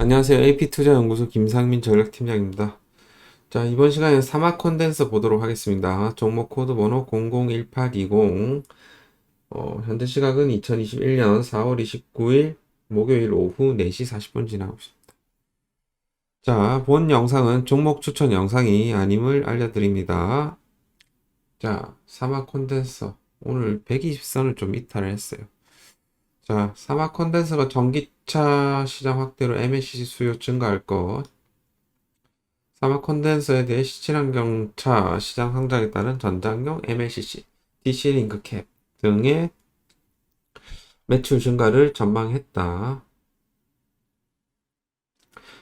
안녕하세요. AP투자연구소 김상민 전략팀장입니다. 자, 이번 시간에 사막 콘덴서 보도록 하겠습니다. 종목 코드 번호 001820. 어, 현재 시각은 2021년 4월 29일 목요일 오후 4시 40분 지나고 있습니다. 자, 본 영상은 종목 추천 영상이 아님을 알려드립니다. 자, 사막 콘덴서. 오늘 120선을 좀 이탈을 했어요. 자, 사막 콘덴서가 전기 차 시장 확대로 MLCC 수요 증가할 것. 사막 콘덴서에 대해 시친환경차 시장 성장에 따른 전장용 MLCC, DC 링크 캡 등의 매출 증가를 전망했다.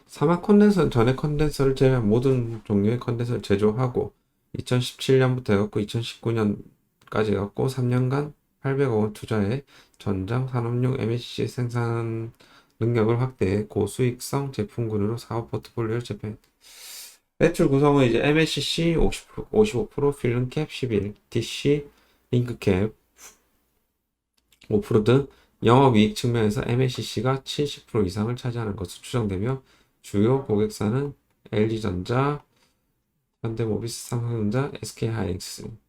사막 콘덴서는 전에 콘덴서를 제외한 모든 종류의 콘덴서를 제조하고 2017년부터 해갖고 2019년까지 해갖고 3년간 800억 원 투자해 전장 산업용 MLCC 생산 능력을 확대해 고수익성 제품군으로 사업 포트폴리오를 재편했다. 매출 구성은 이제 MLCC 50%, 55%, 필름캡 11, DC, 링크캡 5%등 영업이익 측면에서 MLCC가 70% 이상을 차지하는 것으로 추정되며 주요 고객사는 LG전자, 현대모비스, 삼성전자, SK하이닉스.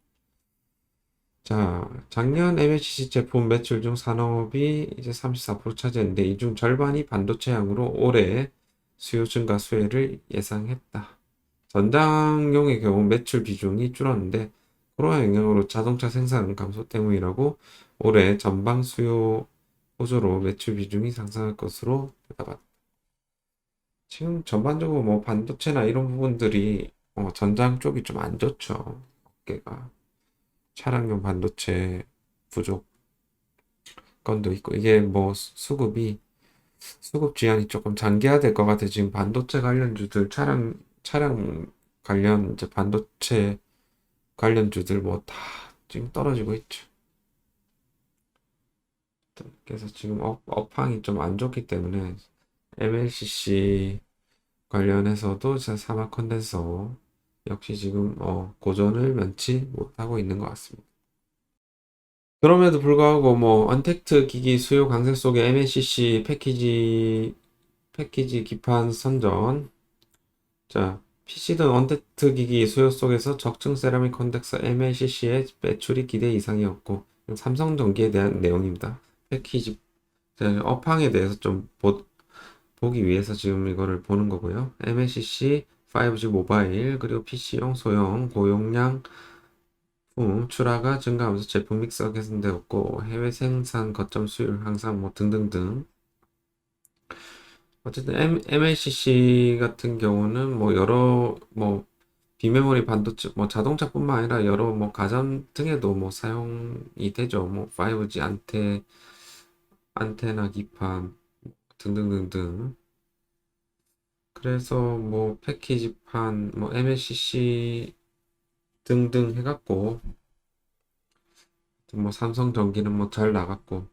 자, 작년 MLCC 제품 매출 중 산업이 이제 34% 차지했는데 이 중 절반이 반도체 향으로 올해 수요 증가 수혜를 예상했다. 전장용의 경우 매출 비중이 줄었는데 코로나 영향으로 자동차 생산 감소 때문이라고 올해 전방 수요 호조로 매출 비중이 상승할 것으로 대답했다. 지금 전반적으로 뭐 반도체나 이런 부분들이 어, 전장 쪽이 좀 안 좋죠. 어깨가. 차량용 반도체 부족 건도 있고 이게 뭐 수급이 수급 지연이 조금 장기화될 것 같아 지금 반도체 관련주들 차량 차량 관련 이제 반도체 관련주들 뭐 다 지금 떨어지고 있죠. 그래서 지금 업, 업황이 좀 안 좋기 때문에 MLCC 관련해서도 사막 컨덴서 역시 지금 어, 고전을 면치 못하고 있는 것 같습니다. 그럼에도 불구하고 뭐 언택트 기기 수요 강세 속에 MLCC 패키지 패키지 기판 선전 자 PC든 언택트 기기 수요 속에서 적층 세라믹 컨덱서 MLCC의 매출이 기대 이상이었고 삼성 전기에 대한 내용입니다. 패키지 자, 업황에 대해서 좀 보, 보기 위해서 지금 이거를 보는 거고요. MLCC 5G 모바일 그리고 PC용 소형 고용량 품 출하가 증가하면서 제품 믹스가 개선되었고 해외 생산 거점 수율 항상 뭐 등등등. 어쨌든 M, MLCC 같은 경우는 뭐 여러 뭐 비메모리 반도체 뭐 자동차뿐만 아니라 여러 뭐 가전 등에도 뭐 사용이 되죠. 뭐 5G 안테 안테나 기판 등등등등 그래서 뭐 패키지판, 뭐 MLCC 등등 해갖고 뭐 삼성 전기는 뭐 잘 나갔고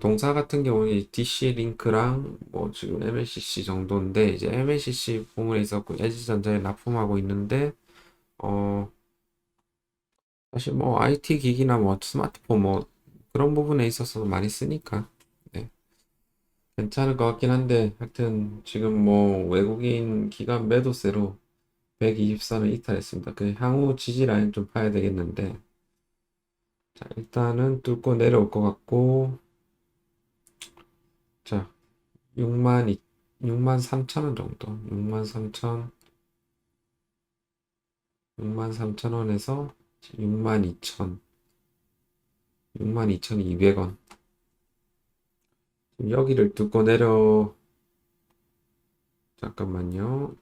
동사 같은 경우는 DC 링크랑 뭐 지금 MLCC 정도인데 이제 MLCC 부분에 있었고 LG전자에 납품하고 있는데 어 사실 뭐 IT 기기나 뭐 스마트폰 뭐 그런 부분에 있어서 많이 쓰니까 괜찮을 것 같긴 한데 하여튼 지금 뭐 외국인 기관 매도세로 124는 이탈했습니다. 그 향후 지지 라인 좀 봐야 되겠는데. 자 일단은 뚫고 내려올 것 같고. 자 6만 2, 6만 3천 원 정도. 6만 3천 6만 3천 원에서 6만 2천 6만 2,200원 여기를 뚫고 내려 잠깐만요.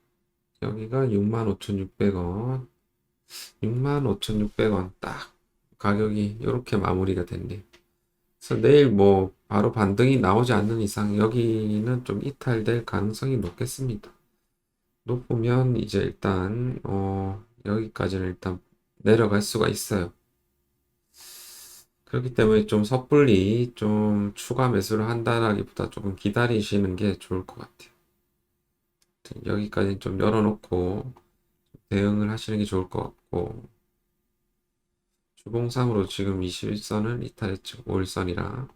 여기가 65,600원 65,600원 딱 가격이 이렇게 마무리가 됐네요. 그래서 내일 뭐 바로 반등이 나오지 않는 이상 여기는 좀 이탈될 가능성이 높겠습니다. 높으면 이제 일단 어 여기까지는 일단 내려갈 수가 있어요. 그렇기 때문에 좀 섣불리 좀 추가 매수를 한다라기보다 조금 기다리시는 게 좋을 것 같아요. 여기까지 좀 열어놓고 대응을 하시는 게 좋을 것 같고 주봉상으로 지금 21선을 이탈했죠. 5일선이라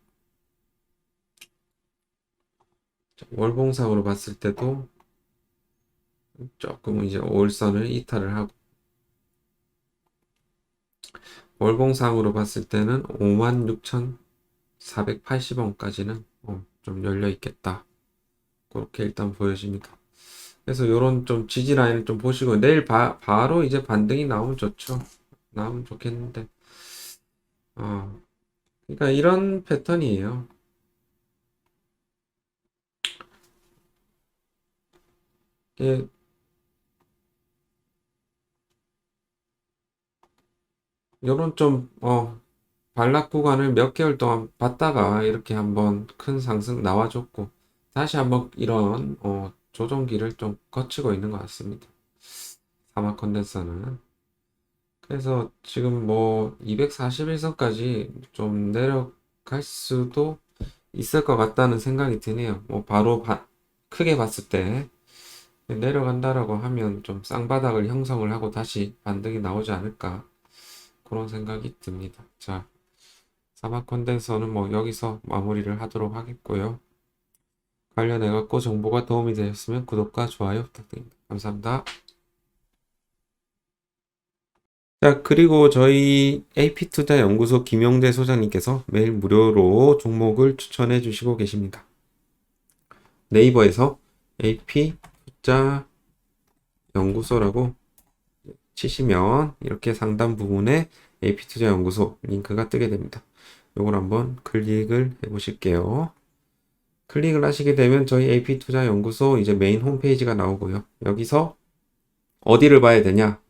월봉상으로 봤을 때도 조금 이제 5일선을 이탈을 하고 월봉상으로 봤을 때는 56,480원까지는 어, 좀 열려 있겠다. 그렇게 일단 보여집니다. 그래서 요런 좀 지지 라인을 좀 보시고 내일 바, 바로 이제 반등이 나오면 좋죠. 나오면 좋겠는데. 어. 그러니까 이런 패턴이에요. 이 요런 좀, 어, 반락 구간을 몇 개월 동안 봤다가 이렇게 한번 큰 상승 나와줬고, 다시 한번 이런, 어, 조정기를 좀 거치고 있는 것 같습니다. 사막 컨덴서는. 그래서 지금 뭐 241선까지 좀 내려갈 수도 있을 것 같다는 생각이 드네요. 뭐 바로 바- 크게 봤을 때 내려간다라고 하면 좀 쌍바닥을 형성을 하고 다시 반등이 나오지 않을까 그런 생각이 듭니다. 자, 사막 컨덴서는 뭐 여기서 마무리를 하도록 하겠고요. 관련해 갖고 정보가 도움이 되셨으면 구독과 좋아요 부탁드립니다. 감사합니다. 자, 그리고 저희 AP투자 연구소 김영대 소장님께서 매일 무료로 종목을 추천해 주시고 계십니다. 네이버에서 AP투자 연구소라고 치시면 이렇게 상단 부분에 AP투자연구소 링크가 뜨게 됩니다. 요걸 한번 클릭을 해 보실게요. 클릭을 하시게 되면 저희 AP투자연구소 이제 메인 홈페이지가 나오고요. 여기서 어디를 봐야 되냐?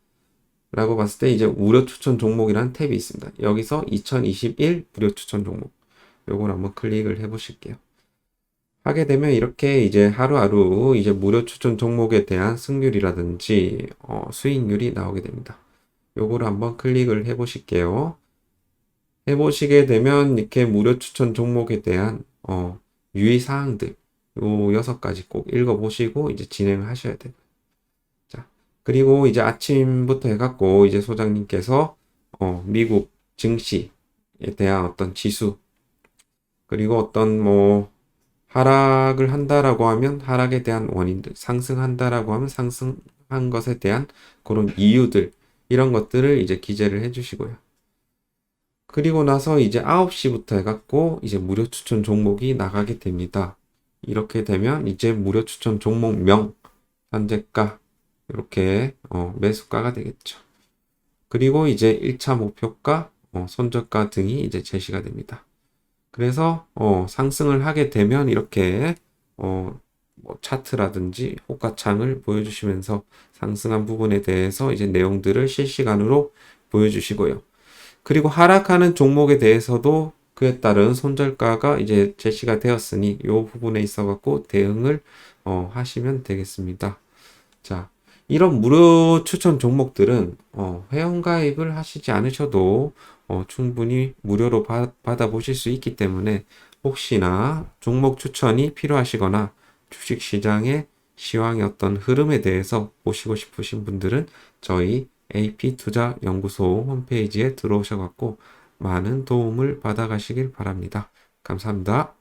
라고 봤을 때 이제 무료 추천 종목이라는 탭이 있습니다. 여기서 2021 무료 추천 종목. 요걸 한번 클릭을 해 보실게요. 하게 되면 이렇게 이제 하루하루 이제 무료 추천 종목에 대한 승률이라든지 어, 수익률이 나오게 됩니다. 요거를 한번 클릭을 해 보실게요. 해 보시게 되면 이렇게 무료 추천 종목에 대한 어, 유의 사항들 요 여섯 가지 꼭 읽어 보시고 이제 진행을 하셔야 돼요. 자, 그리고 이제 아침부터 해 갖고 이제 소장님께서 어, 미국 증시에 대한 어떤 지수 그리고 어떤 뭐 하락을 한다라고 하면 하락에 대한 원인들, 상승한다라고 하면 상승한 것에 대한 그런 이유들 이런 것들을 이제 기재를 해주시고요. 그리고 나서 이제 9시부터 해갖고 이제 무료 추천 종목이 나가게 됩니다. 이렇게 되면 이제 무료 추천 종목명, 현재가, 이렇게 어, 매수가가 되겠죠. 그리고 이제 1차 목표가, 어, 손절가 등이 이제 제시가 됩니다. 그래서 어, 상승을 하게 되면 이렇게 어, 뭐 차트라든지 호가창을 보여주시면서 상승한 부분에 대해서 이제 내용들을 실시간으로 보여주시고요. 그리고 하락하는 종목에 대해서도 그에 따른 손절가가 이제 제시가 되었으니 이 부분에 있어 갖고 대응을 어, 하시면 되겠습니다. 자, 이런 무료 추천 종목들은 어, 회원 가입을 하시지 않으셔도 어, 충분히 무료로 바, 받아보실 수 있기 때문에 혹시나 종목 추천이 필요하시거나 주식 시장의 시황의 어떤 흐름에 대해서 보시고 싶으신 분들은 저희 AP투자연구소 홈페이지에 들어오셔갖고 많은 도움을 받아가시길 바랍니다. 감사합니다.